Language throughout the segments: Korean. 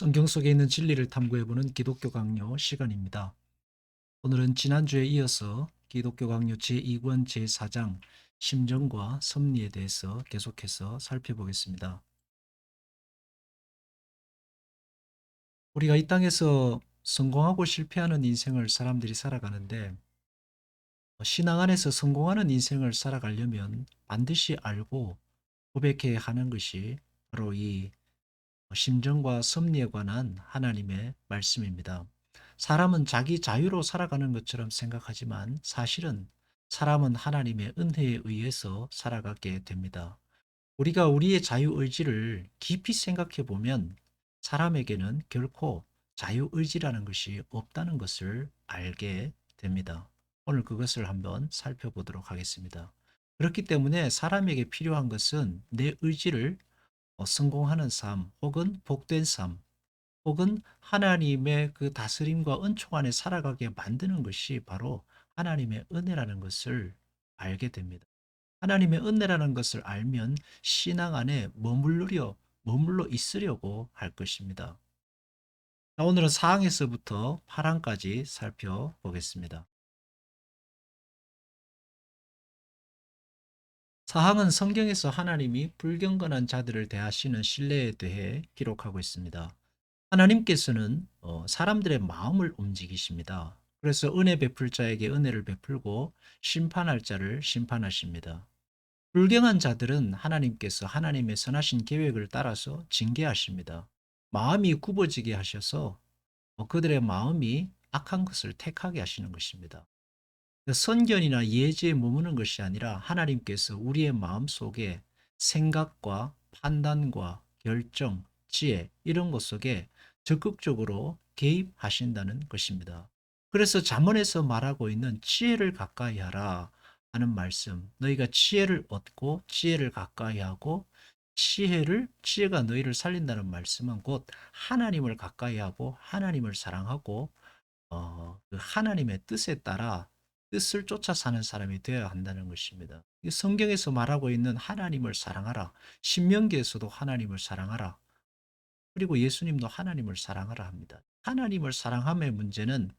성경 속에 있는 진리를 탐구해보는 기독교 강요 시간입니다. 오늘은 지난주에 이어서 기독교 강요 제2권 제4장 심정과 섭리에 대해서 계속해서 살펴보겠습니다. 우리가 이 땅에서 성공하고 실패하는 인생을 사람들이 살아가는데 신앙 안에서 성공하는 인생을 살아가려면 반드시 알고 고백해야 하는 것이 바로 이 심정과 섭리에 관한 하나님의 말씀입니다. 사람은 자기 자유로 살아가는 것처럼 생각하지만 사실은 사람은 하나님의 은혜에 의해서 살아가게 됩니다. 우리가 우리의 자유 의지를 깊이 생각해 보면 사람에게는 결코 자유 의지라는 것이 없다는 것을 알게 됩니다. 오늘 그것을 한번 살펴보도록 하겠습니다. 그렇기 때문에 사람에게 필요한 것은 내 의지를 어, 성공하는 삶 혹은 복된 삶 혹은 하나님의 그 다스림과 은총 안에 살아가게 만드는 것이 바로 하나님의 은혜라는 것을 알게 됩니다. 하나님의 은혜라는 것을 알면 신앙 안에 머물러 머물러 있으려고 할 것입니다. 자, 오늘은 4항에서부터 8항까지 살펴보겠습니다. 사항은 성경에서 하나님이 불경건한 자들을 대하시는 신뢰에 대해 기록하고 있습니다. 하나님께서는 어, 사람들의 마음을 움직이십니다. 그래서 은혜 베풀 자에게 은혜를 베풀고 심판할 자를 심판하십니다. 불경한 자들은 하나님께서 하나님의 선하신 계획을 따라서 징계하십니다. 마음이 굽어지게 하셔서 어, 그들의 마음이 악한 것을 택하게 하시는 것입니다. 선견이나 예지에 머무는 것이 아니라 하나님께서 우리의 마음 속에 생각과 판단과 결정, 지혜 이런 것 속에 적극적으로 개입하신다는 것입니다. 그래서 잠언에서 말하고 있는 지혜를 가까이 하라 하는 말씀. 너희가 지혜를 얻고 지혜를 가까이 하고 지혜를 지혜가 너희를 살린다는 말씀은 곧 하나님을 가까이 하고 하나님을 사랑하고 어, 그 하나님의 뜻에 따라 뜻을 쫓아 사는 사람이 되어야 한다는 것입니다. 성경에서 말하고 있는 하나님을 사랑하라. 신명기에서도 하나님을 사랑하라. 그리고 예수님도 하나님을 사랑하라 합니다. 하나님을 사랑함의 문제는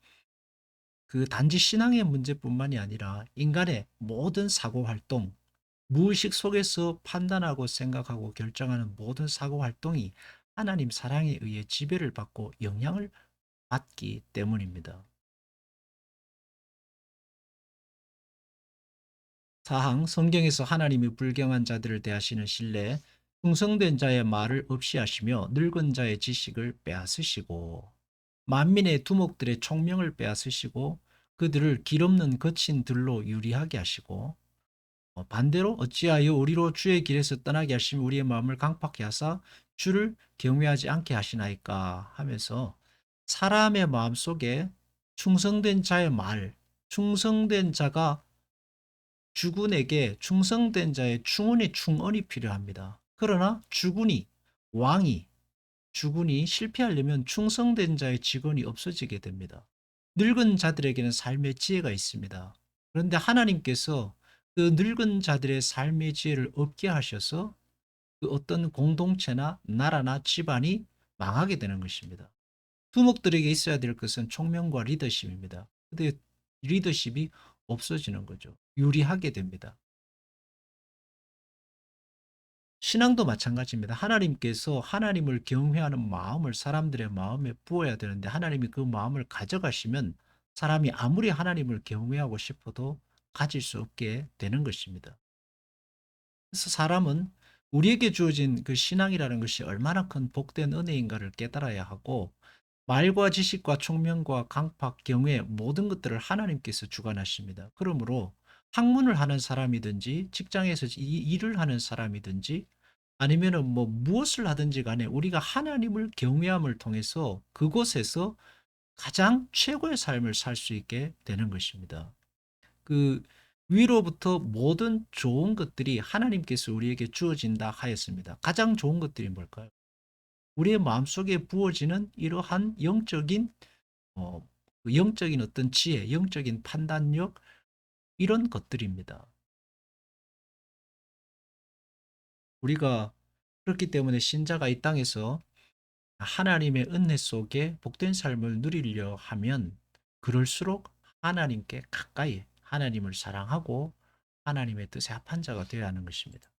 그 단지 신앙의 문제뿐만이 아니라 인간의 모든 사고 활동, 무의식 속에서 판단하고 생각하고 결정하는 모든 사고 활동이 하나님 사랑에 의해 지배를 받고 영향을 받기 때문입니다. 사항 성경에서 하나님이 불경한 자들을 대하시는 신뢰 충성된 자의 말을 없이 하시며 늙은 자의 지식을 빼앗으시고 만민의 두목들의 총명을 빼앗으시고 그들을 길없는 거친 들로 유리하게 하시고 어, 반대로 어찌하여 우리로 주의 길에서 떠나게 하시며 우리의 마음을 강팍해 하사 주를 경외하지 않게 하시나이까 하면서 사람의 마음 속에 충성된 자의 말, 충성된 자가 주군에게 충성된 자의 충원의 충언이 필요합니다. 그러나 주군이 왕이 주군이 실패하려면 충성된 자의 직원이 없어지게 됩니다. 늙은 자들에게는 삶의 지혜가 있습니다. 그런데 하나님께서 그 늙은 자들의 삶의 지혜를 없게 하셔서 그 어떤 공동체나 나라나 집안이 망하게 되는 것입니다. 두목들에게 있어야 될 것은 총명과 리더십입니다. 근데 리더십이 없어지는 거죠. 유리하게 됩니다. 신앙도 마찬가지입니다. 하나님께서 하나님을 경외하는 마음을 사람들의 마음에 부어야 되는데 하나님이 그 마음을 가져가시면 사람이 아무리 하나님을 경외하고 싶어도 가질 수 없게 되는 것입니다. 그래서 사람은 우리에게 주어진 그 신앙이라는 것이 얼마나 큰 복된 은혜인가를 깨달아야 하고 말과 지식과 총명과 강팍, 경외 모든 것들을 하나님께서 주관하십니다. 그러므로 학문을 하는 사람이든지 직장에서 이 일을 하는 사람이든지 아니면은 뭐 무엇을 하든지 간에 우리가 하나님을 경외함을 통해서 그곳에서 가장 최고의 삶을 살 수 있게 되는 것입니다. 그 위로부터 모든 좋은 것들이 하나님께서 우리에게 주어진다 하였습니다. 가장 좋은 것들이 뭘까요? 우리의 마음속에 부어지는 이러한 영적인 어, 그 영적인 어떤 지혜, 영적인 판단력 이런 것들입니다. 우리가 그렇기 때문에 신자가 이 땅에서 하나님의 은혜 속에 복된 삶을 누리려 하면 그럴수록 하나님께 가까이 하나님을 사랑하고 하나님의 뜻에 합한 자가 되어야 하는 것입니다.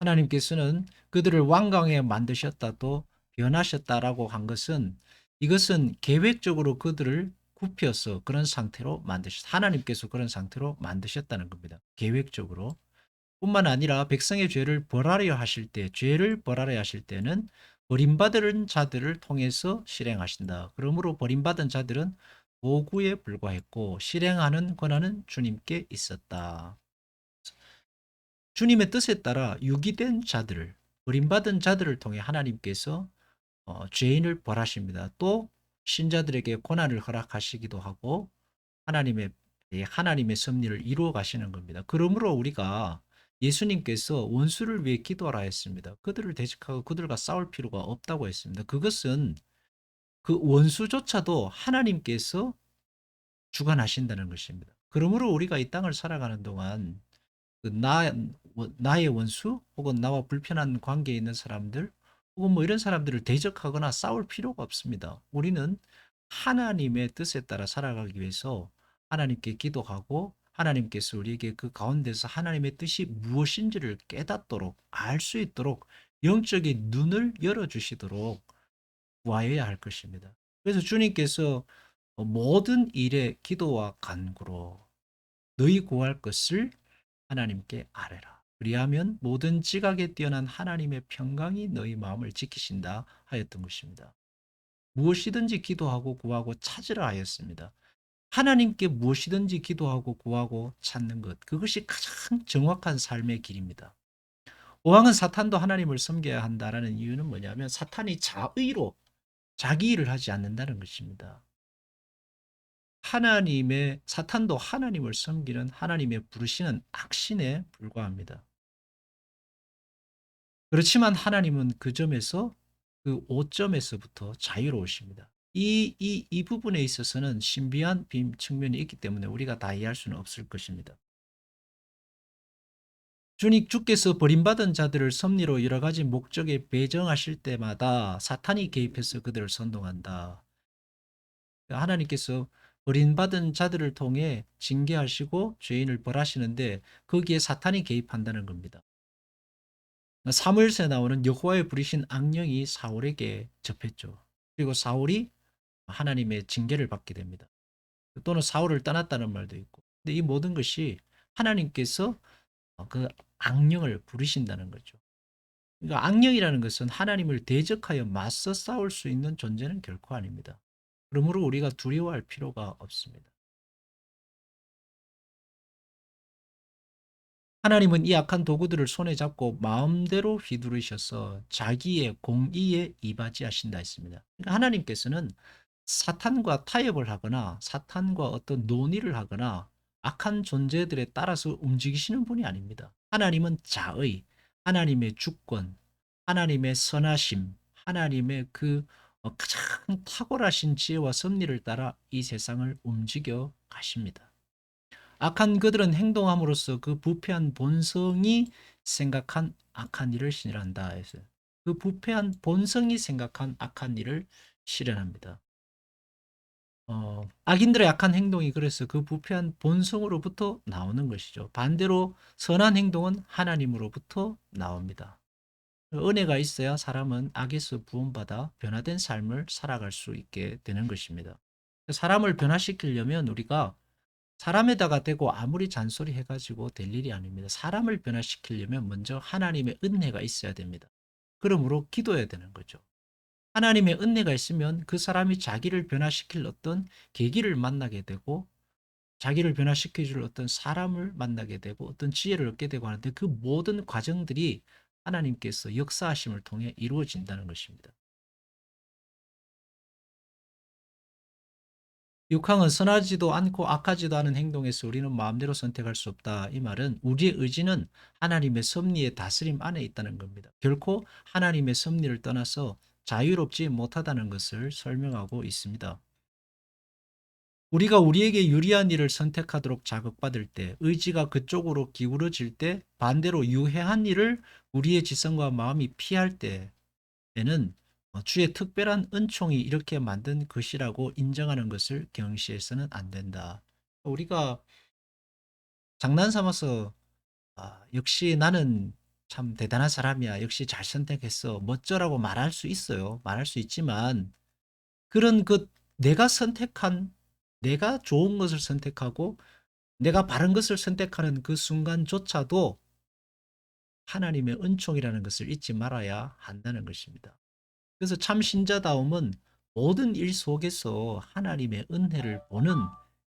하나님께서는 그들을 완강하게 만드셨다 또 변하셨다라고 한 것은 이것은 계획적으로 그들을 굽혀서 그런 상태로 만드셨 하나님께서 그런 상태로 만드셨다는 겁니다. 계획적으로. 뿐만 아니라 백성의 죄를 벌하려 하실 때 죄를 벌하려 하실 때는 버림받은 자들을 통해서 실행하신다. 그러므로 버림받은 자들은 도구에 불과했고 실행하는 권한은 주님께 있었다. 주님의 뜻에 따라 유기된 자들을 버림받은 자들을 통해 하나님께서 어, 죄인을 벌하십니다. 또 신자들에게 고난을 허락하시기도 하고 하나님의 하나님의 섭리를 이루어 가시는 겁니다. 그러므로 우리가 예수님께서 원수를 위해 기도하라 했습니다. 그들을 대적하고 그들과 싸울 필요가 없다고 했습니다. 그것은 그 원수조차도 하나님께서 주관하신다는 것입니다. 그러므로 우리가 이 땅을 살아가는 동안 그 나, 나의 원수 혹은 나와 불편한 관계에 있는 사람들 혹은 뭐 이런 사람들을 대적하거나 싸울 필요가 없습니다. 우리는 하나님의 뜻에 따라 살아가기 위해서 하나님께 기도하고 하나님께서 우리에게 그 가운데서 하나님의 뜻이 무엇인지를 깨닫도록 알 수 있도록 영적인 눈을 열어주시도록 구하여야 할 것입니다. 그래서 주님께서 모든 일에 기도와 간구로 너희 구할 것을 하나님께 아뢰라. 그리하면 모든 지각에 뛰어난 하나님의 평강이 너희 마음을 지키신다 하였던 것입니다. 무엇이든지 기도하고 구하고 찾으라 하였습니다. 하나님께 무엇이든지 기도하고 구하고 찾는 것, 그것이 가장 정확한 삶의 길입니다. 오왕은 사탄도 하나님을 섬겨야 한다라는 이유는 뭐냐면 사탄이 자의로 자기 일을 하지 않는다는 것입니다. 하나님의 사탄도 하나님을 섬기는 하나님의 부르시는 악신에 불과합니다. 그렇지만 하나님은 그 점에서 그 오점에서부터 자유로우십니다. 이, 이, 이 부분에 있어서는 신비한 빔 측면이 있기 때문에 우리가 다 이해할 수는 없을 것입니다. 주님 주께서 버림받은 자들을 섭리로 여러 가지 목적에 배정하실 때마다 사탄이 개입해서 그들을 선동한다. 하나님께서 버림받은 자들을 통해 징계하시고 죄인을 벌하시는데 거기에 사탄이 개입한다는 겁니다. 사무엘서에 나오는 여호와의 부리신 악령이 사울에게 접했죠. 그리고 사울이 하나님의 징계를 받게 됩니다. 또는 사울을 떠났다는 말도 있고. 근데 이 모든 것이 하나님께서 그 악령을 부르신다는 거죠. 그러니까 악령이라는 것은 하나님을 대적하여 맞서 싸울 수 있는 존재는 결코 아닙니다. 그러므로 우리가 두려워할 필요가 없습니다. 하나님은 이 악한 도구들을 손에 잡고 마음대로 휘두르셔서 자기의 공의에 이바지하신다 했습니다. 그러니까 하나님께서는 사탄과 타협을 하거나 사탄과 어떤 논의를 하거나 악한 존재들에 따라서 움직이시는 분이 아닙니다. 하나님은 자의, 하나님의 주권, 하나님의 선하심, 하나님의 그 어, 가장 탁월하신 지혜와 섭리를 따라 이 세상을 움직여 가십니다. 악한 그들은 행동함으로써 그 부패한 본성이 생각한 악한 일을 실현한다 해서 그 부패한 본성이 생각한 악한 일을 실현합니다. 어, 악인들의 악한 행동이 그래서 그 부패한 본성으로부터 나오는 것이죠. 반대로 선한 행동은 하나님으로부터 나옵니다. 은혜가 있어야 사람은 악에서 구원받아 변화된 삶을 살아갈 수 있게 되는 것입니다. 사람을 변화시키려면 우리가 사람에다가 대고 아무리 잔소리 해가지고 될 일이 아닙니다. 사람을 변화시키려면 먼저 하나님의 은혜가 있어야 됩니다. 그러므로 기도해야 되는 거죠. 하나님의 은혜가 있으면 그 사람이 자기를 변화시킬 어떤 계기를 만나게 되고 자기를 변화시켜 줄 어떤 사람을 만나게 되고 어떤 지혜를 얻게 되고 하는데 그 모든 과정들이 하나님께서 역사하심을 통해 이루어진다는 것입니다. 육항은 선하지도 않고 악하지도 않은 행동에서 우리는 마음대로 선택할 수 없다. 이 말은 우리의 의지는 하나님의 섭리의 다스림 안에 있다는 겁니다. 결코 하나님의 섭리를 떠나서 자유롭지 못하다는 것을 설명하고 있습니다. 우리가 우리에게 유리한 일을 선택하도록 자극받을 때, 의지가 그쪽으로 기울어질 때, 반대로 유해한 일을 우리의 지성과 마음이 피할 때에는 어, 주의 특별한 은총이 이렇게 만든 것이라고 인정하는 것을 경시해서는 안 된다. 우리가 장난 삼아서 아, 역시 나는 참 대단한 사람이야. 역시 잘 선택했어. 멋져라고 말할 수 있어요. 말할 수 있지만 그런 그 내가 선택한 내가 좋은 것을 선택하고 내가 바른 것을 선택하는 그 순간조차도 하나님의 은총이라는 것을 잊지 말아야 한다는 것입니다. 그래서 참 신자다움은 모든 일 속에서 하나님의 은혜를 보는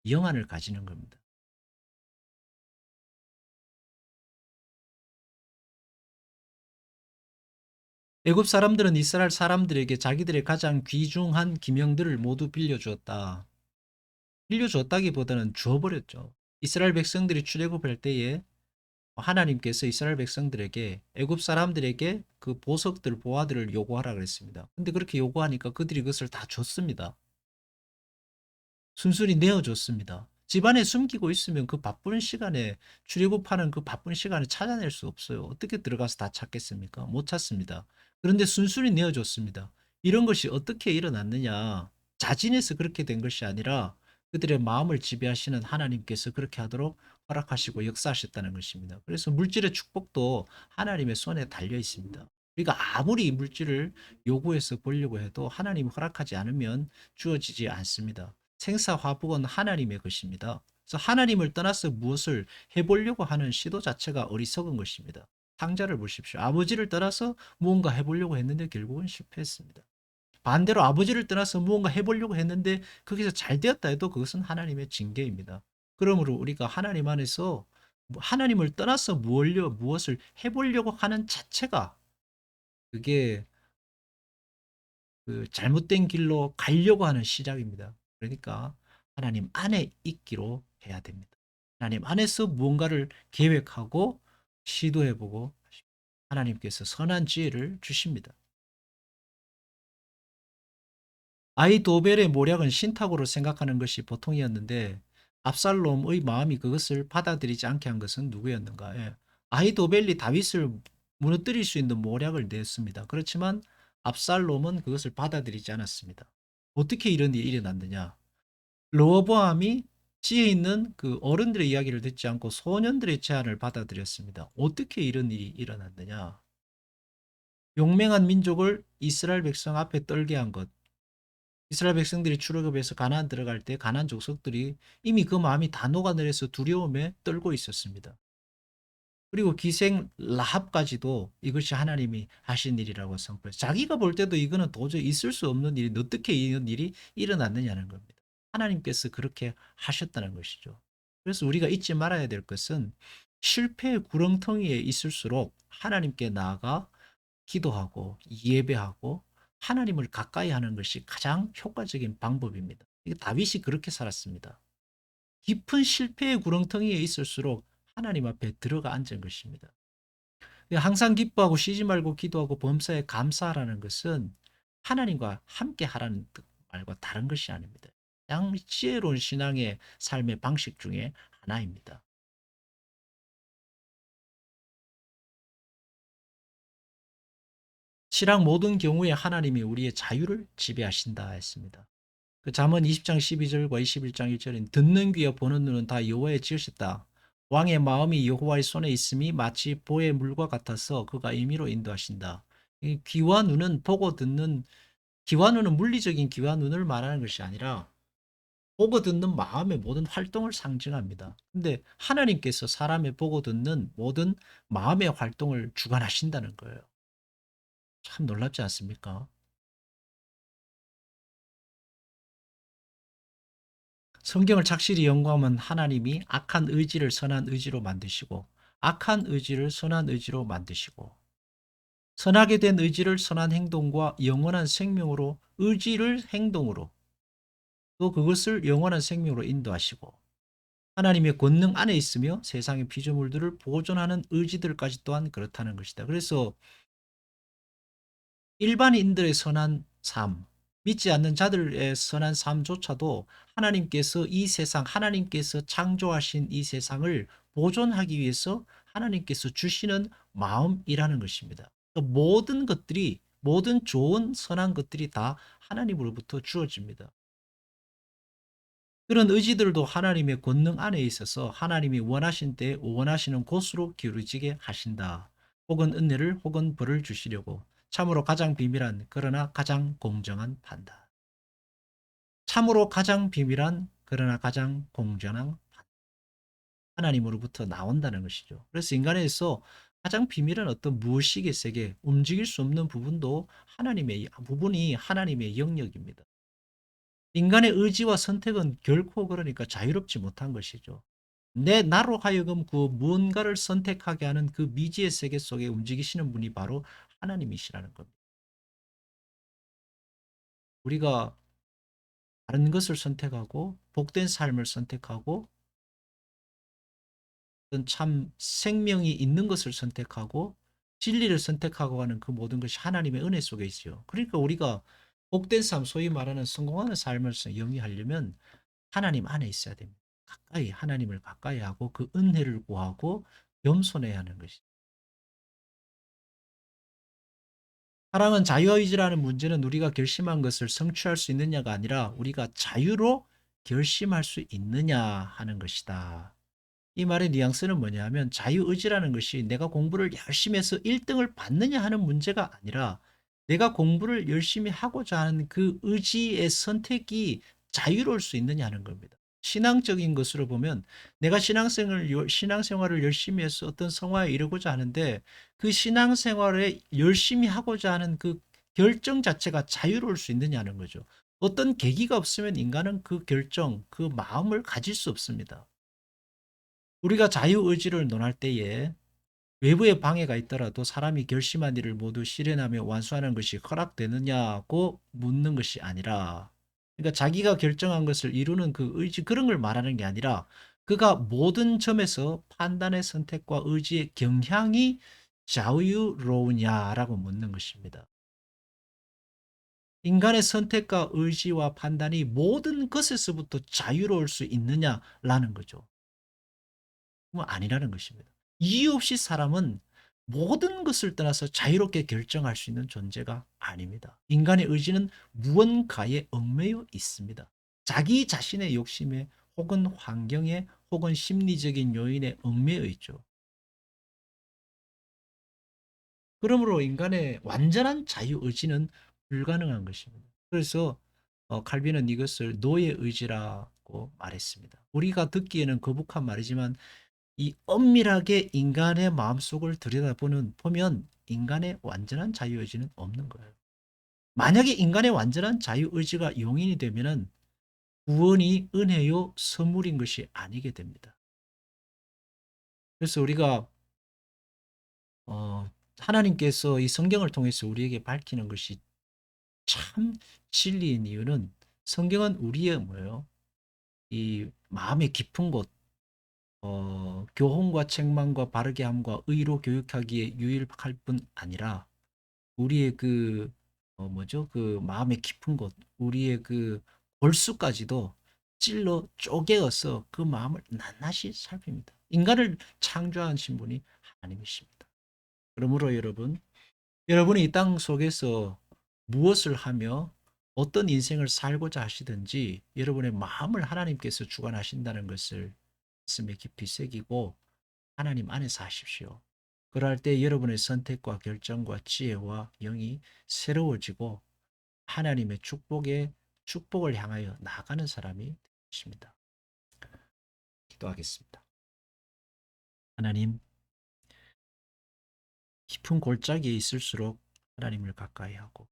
영안을 가지는 겁니다. 애굽 사람들은 이스라엘 사람들에게 자기들의 가장 귀중한 기명들을 모두 빌려주었다. 빌려줬다기보다는 주어버렸죠. 이스라엘 백성들이 출애굽할 때에 하나님께서 이스라엘 백성들에게 애굽 사람들에게 그 보석들 보화들을 요구하라 그랬습니다. 근데 그렇게 요구하니까 그들이 그것을 다 줬습니다. 순순히 내어줬습니다. 집안에 숨기고 있으면 그 바쁜 시간에 출애굽하는 그 바쁜 시간에 찾아낼 수 없어요. 어떻게 들어가서 다 찾겠습니까? 못 찾습니다. 그런데 순순히 내어줬습니다. 이런 것이 어떻게 일어났느냐? 자진해서 그렇게 된 것이 아니라 그들의 마음을 지배하시는 하나님께서 그렇게 하도록 허락하시고 역사하셨다는 것입니다. 그래서 물질의 축복도 하나님의 손에 달려 있습니다. 우리가 아무리 물질을 요구해서 보려고 해도 하나님이 허락하지 않으면 주어지지 않습니다. 생사 화복은 하나님의 것입니다. 그래서 하나님을 떠나서 무엇을 해보려고 하는 시도 자체가 어리석은 것입니다. 상자를 보십시오. 아버지를 떠나서 무언가 해보려고 했는데 결국은 실패했습니다. 반대로 아버지를 떠나서 무언가 해보려고 했는데 거기서 잘 되었다 해도 그것은 하나님의 징계입니다. 그러므로 우리가 하나님 안에서 하나님을 떠나서 무엇을 해보려고 하는 자체가 그게 그 잘못된 길로 가려고 하는 시작입니다. 그러니까 하나님 안에 있기로 해야 됩니다. 하나님 안에서 무언가를 계획하고 시도해보고 하나님께서 선한 지혜를 주십니다. 아이도벨의 모략은 신탁으로 생각하는 것이 보통이었는데 압살롬의 마음이 그것을 받아들이지 않게 한 것은 누구였는가? 예. 아이도벨이 다윗을 무너뜨릴 수 있는 모략을 냈습니다. 그렇지만 압살롬은 그것을 받아들이지 않았습니다. 어떻게 이런 일이 일어났느냐? 로보암이 지혜 있는 그 어른들의 이야기를 듣지 않고 소년들의 제안을 받아들였습니다. 어떻게 이런 일이 일어났느냐? 용맹한 민족을 이스라엘 백성 앞에 떨게 한 것. 이스라엘 백성들이 출애굽해서 가나안 들어갈 때 가나안 족속들이 이미 그 마음이 다 녹아내려서 두려움에 떨고 있었습니다. 그리고 기생 라합까지도 이것이 하나님이 하신 일이라고 선포해서 자기가 볼 때도 이거는 도저히 있을 수 없는 일이 어떻게 이런 일이 일어났느냐는 겁니다. 하나님께서 그렇게 하셨다는 것이죠. 그래서 우리가 잊지 말아야 될 것은 실패의 구렁텅이에 있을수록 하나님께 나아가 기도하고 예배하고 하나님을 가까이 하는 것이 가장 효과적인 방법입니다. 다윗이 그렇게 살았습니다. 깊은 실패의 구렁텅이에 있을수록 하나님 앞에 들어가 앉은 것입니다. 항상 기뻐하고 쉬지 말고 기도하고 범사에 감사하라는 것은 하나님과 함께 하라는 말과 다른 것이 아닙니다. 가장 지혜로운 신앙의 삶의 방식 중에 하나입니다. 실학 모든 경우에 하나님이 우리의 자유를 지배하신다 했습니다. 그 잠언 20장 12절과 21장 1절인 듣는 귀와 보는 눈은 다 여호와의 지으셨다. 왕의 마음이 여호와의 손에 있음이 마치 보의 물과 같아서 그가 임의로 인도하신다. 귀와 눈은 보고 듣는 귀와 눈은 물리적인 귀와 눈을 말하는 것이 아니라 보고 듣는 마음의 모든 활동을 상징합니다. 근데 하나님께서 사람의 보고 듣는 모든 마음의 활동을 주관하신다는 거예요. 참 놀랍지 않습니까? 성경을 착실히 연구하면 하나님이 악한 의지를 선한 의지로 만드시고 악한 의지를 선한 의지로 만드시고 선하게 된 의지를 선한 행동과 영원한 생명으로 의지를 행동으로 또 그것을 영원한 생명으로 인도하시고 하나님의 권능 안에 있으며 세상의 피조물들을 보존하는 의지들까지 또한 그렇다는 것이다. 그래서 일반인들의 선한 삶, 믿지 않는 자들의 선한 삶조차도 하나님께서 이 세상, 하나님께서 창조하신 이 세상을 보존하기 위해서 하나님께서 주시는 마음이라는 것입니다. 그 모든 것들이, 모든 좋은 선한 것들이 다 하나님으로부터 주어집니다. 그런 의지들도 하나님의 권능 안에 있어서 하나님이 원하신 때 원하시는 곳으로 기울어지게 하신다. 혹은 은혜를 혹은 벌을 주시려고 참으로 가장 비밀한 그러나 가장 공정한 판단. 참으로 가장 비밀한 그러나 가장 공정한 판단. 하나님으로부터 나온다는 것이죠. 그래서 인간에서 가장 비밀한 어떤 무의식의 움직일 수 없는 부분도 하나님의 부분이 하나님의 영역입니다. 인간의 의지와 선택은 결코 그러니까 자유롭지 못한 것이죠. 내 나로 하여금 그 무언가를 선택하게 하는 그 미지의 세계 속에 움직이시는 분이 바로 하나님이시라는 겁니다. 우리가 다른 것을 선택하고 복된 삶을 선택하고 참 생명이 있는 것을 선택하고 진리를 선택하고 하는 그 모든 것이 하나님의 은혜 속에 있어요. 그러니까 우리가 복된 삶, 소위 말하는 성공하는 삶을 영위하려면 하나님 안에 있어야 됩니다. 가까이 하나님을 가까이 하고 그 은혜를 구하고 겸손해야 하는 것이죠. 사랑은 자유의지라는 문제는 우리가 결심한 것을 성취할 수 있느냐가 아니라 우리가 자유로 결심할 수 있느냐 하는 것이다. 이 말의 뉘앙스는 뭐냐면 자유의지라는 것이 내가 공부를 열심히 해서 1등을 받느냐 하는 문제가 아니라 내가 공부를 열심히 하고자 하는 그 의지의 선택이 자유로울 수 있느냐 하는 겁니다. 신앙적인 것으로 보면 내가 신앙생활을, 신앙생활을 열심히 해서 어떤 성화에 이르고자 하는데 그 신앙생활에 열심히 하고자 하는 그 결정 자체가 자유로울 수 있느냐는 거죠. 어떤 계기가 없으면 인간은 그 결정, 그 마음을 가질 수 없습니다. 우리가 자유 의지를 논할 때에 외부의 방해가 있더라도 사람이 결심한 일을 모두 실현하며 완수하는 것이 허락되느냐고 묻는 것이 아니라 그러니까 자기가 결정한 것을 이루는 그 의지 그런 걸 말하는 게 아니라 그가 모든 점에서 판단의 선택과 의지의 경향이 자유로우냐라고 묻는 것입니다. 인간의 선택과 의지와 판단이 모든 것에서부터 자유로울 수 있느냐라는 거죠. 뭐 아니라는 것입니다. 이유 없이 사람은 모든 것을 떠나서 자유롭게 결정할 수 있는 존재가 아닙니다. 인간의 의지는 무언가에 얽매여 있습니다. 자기 자신의 욕심에 혹은 환경에 혹은 심리적인 요인에 얽매여 있죠. 그러므로 인간의 완전한 자유 의지는 불가능한 것입니다. 그래서 어, 칼빈은 이것을 노예 의지라고 말했습니다. 우리가 듣기에는 거북한 말이지만 이 엄밀하게 인간의 마음속을 들여다보는 보면 인간의 완전한 자유의지는 없는 거예요. 만약에 인간의 완전한 자유의지가 용인이 되면은 구원이 은혜요 선물인 것이 아니게 됩니다. 그래서 우리가 어, 하나님께서 이 성경을 통해서 우리에게 밝히는 것이 참 진리인 이유는 성경은 우리의 뭐예요? 이 마음의 깊은 곳, 어, 교훈과 책망과 바르게 함과 의로 교육하기에 유일할 뿐 아니라 우리의 그 어, 뭐죠? 그 마음의 깊은 곳, 우리의 그 골수까지도 찔러 쪼개어서 그 마음을 낱낱이 살핍니다. 인간을 창조하신 분이 하나님이십니다. 그러므로 여러분, 여러분이 이 땅 속에서 무엇을 하며 어떤 인생을 살고자 하시든지 여러분의 마음을 하나님께서 주관하신다는 것을 가슴에 깊이 새기고 하나님 안에서 하십시오. 그럴 때 여러분의 선택과 결정과 지혜와 영이 새로워지고 하나님의 축복에 축복을 향하여 나가는 사람이 되십니다. 기도하겠습니다. 하나님, 깊은 골짜기에 있을수록 하나님을 가까이 하고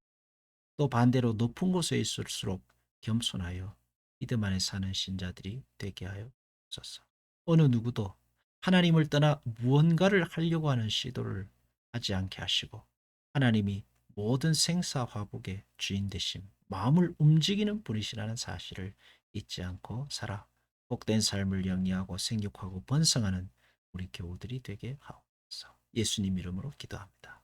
또 반대로 높은 곳에 있을수록 겸손하여 믿음 안에 사는 신자들이 되게 하여 주소서. 어느 누구도 하나님을 떠나 무언가를 하려고 하는 시도를 하지 않게 하시고 하나님이 모든 생사화복의 주인 되심, 마음을 움직이는 분이시라는 사실을 잊지 않고 살아 복된 삶을 영위하고 생육하고 번성하는 우리 교우들이 되게 하옵소서. 예수님 이름으로 기도합니다.